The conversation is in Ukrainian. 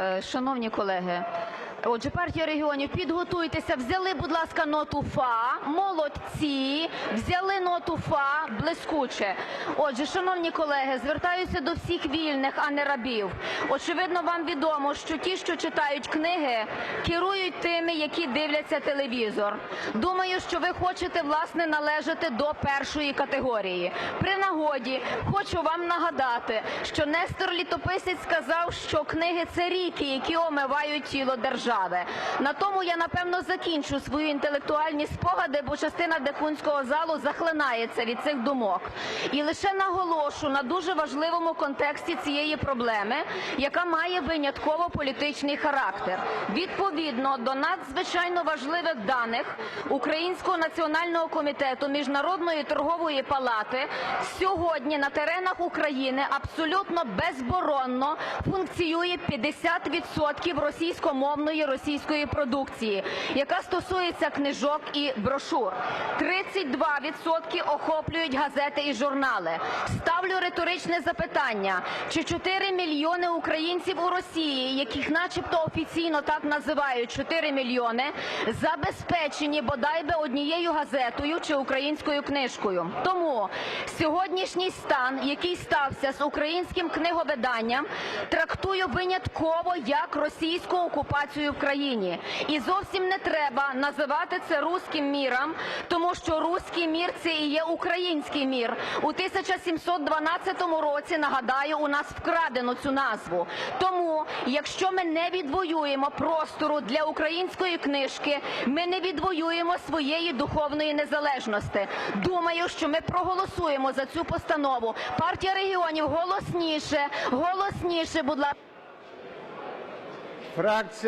Е, Шановні колеги, отже, партія регіонів, підготуйтеся. Взяли, будь ласка, ноту ФА. Молодці. Взяли ноту ФА. Блискуче. Отже, шановні колеги, звертаюся до всіх вільних, а не рабів. Очевидно, вам відомо, що ті, що читають книги, керують тими, які дивляться телевізор. Думаю, що ви хочете, власне, належати до першої категорії. При нагоді хочу вам нагадати, що Нестор Літописець сказав, що книги це ріки, які омивають тіло держави. На тому я напевно закінчу свої інтелектуальні спогади, бо частина декунського залу захлинається від цих думок. І лише наголошу на дуже важливому контексті цієї проблеми, яка має винятково політичний характер. Відповідно до надзвичайно важливих даних Українського національного комітету міжнародної торгової палати сьогодні на теренах України абсолютно безборонно функціює 50% російськомовної російської продукції, яка стосується книжок і брошур. 32% охоплюють газети і журнали. Ставлю риторичне запитання: чи 4 мільйони українців у Росії, яких, начебто, офіційно так називають 4 мільйони, забезпечені бодай би однією газетою чи українською книжкою? Тому сьогоднішній стан, який стався з українським книговиданням, трактую винятково як російську окупацію в країні. І зовсім не треба називати це руським міром, тому що руський мір це і є український мір. У 1712 році, нагадаю, у нас вкрадено цю назву. Тому, якщо ми не відвоюємо простору для української книжки, ми не відвоюємо своєї духовної незалежності. Думаю, що ми проголосуємо за цю постанову. Партія регіонів голосніше, голосніше, будь ласка.